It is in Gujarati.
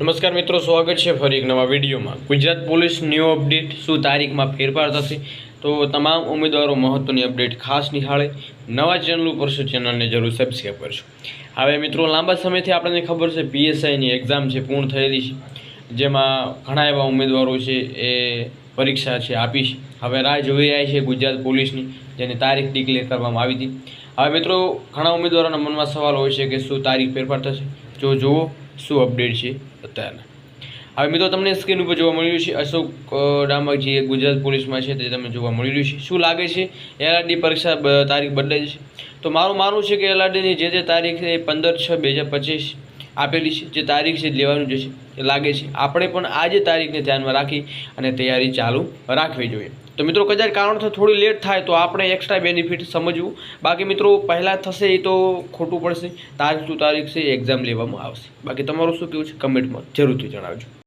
નમસ્કાર મિત્રો, સ્વાગત છે ફરી એક નવા વિડીયોમાં. ગુજરાત પોલીસ ન્યૂ અપડેટ શું તારીખમાં ફેરફાર થશે? તો તમામ ઉમેદવારો મહત્ત્વની અપડેટ ખાસ નિહાળે. નવા ચેનલ ઉપર છે ચેનલને જરૂર સબસ્ક્રાઈબ કરશો હવે મિત્રો, લાંબા સમયથી આપણને ખબર છે પીએસઆઈની એક્ઝામ છે પૂર્ણ થયેલી છે, જેમાં ઘણા એવા ઉમેદવારો છે એ પરીક્ષા છે આપી છે. હવે રાહ જોઈ રહ્યા છે ગુજરાત પોલીસની, જેની તારીખ ડિક્લેર કરવામાં આવી હતી. હવે મિત્રો, ઘણા ઉમેદવારોના મનમાં સવાલ હોય છે કે શું તારીખ ફેરફાર થશે? જો જુઓ શું અપડેટ છે અત્યારના. હવે મિત્રો તમને સ્ક્રીન ઉપર જોવા મળી રહ્યું છે, અશોક ડામા જે ગુજરાત પોલીસમાં છે તે તમને જોવા મળી રહ્યું છે. શું લાગે છે? એલઆરડી પરીક્ષા તારીખ બદલાઈ છે તો મારું માનવું છે કે એલઆરડીની જે તે તારીખ એ પંદર છ બે હજાર પચીસ આપેલી છે, જે તારીખ છે લેવાનું જે એ લાગે છે. આપણે પણ આ જે તારીખને ધ્યાનમાં રાખી અને તૈયારી ચાલુ રાખવી જોઈએ. તો મિત્રો, કદાચ કારણસર થોડી લેટ થાય તો આપણે એક્સ્ટ્રા બેનિફિટ સમજવું. બાકી મિત્રો, પહેલાં થશે એ તો ખોટું પડશે. તારીખ ટુ તારીખ છે એક્ઝામ લેવામાં આવશે. બાકી તમારું શું કહેવું છે? કમેન્ટમાં જરૂરથી જણાવજો.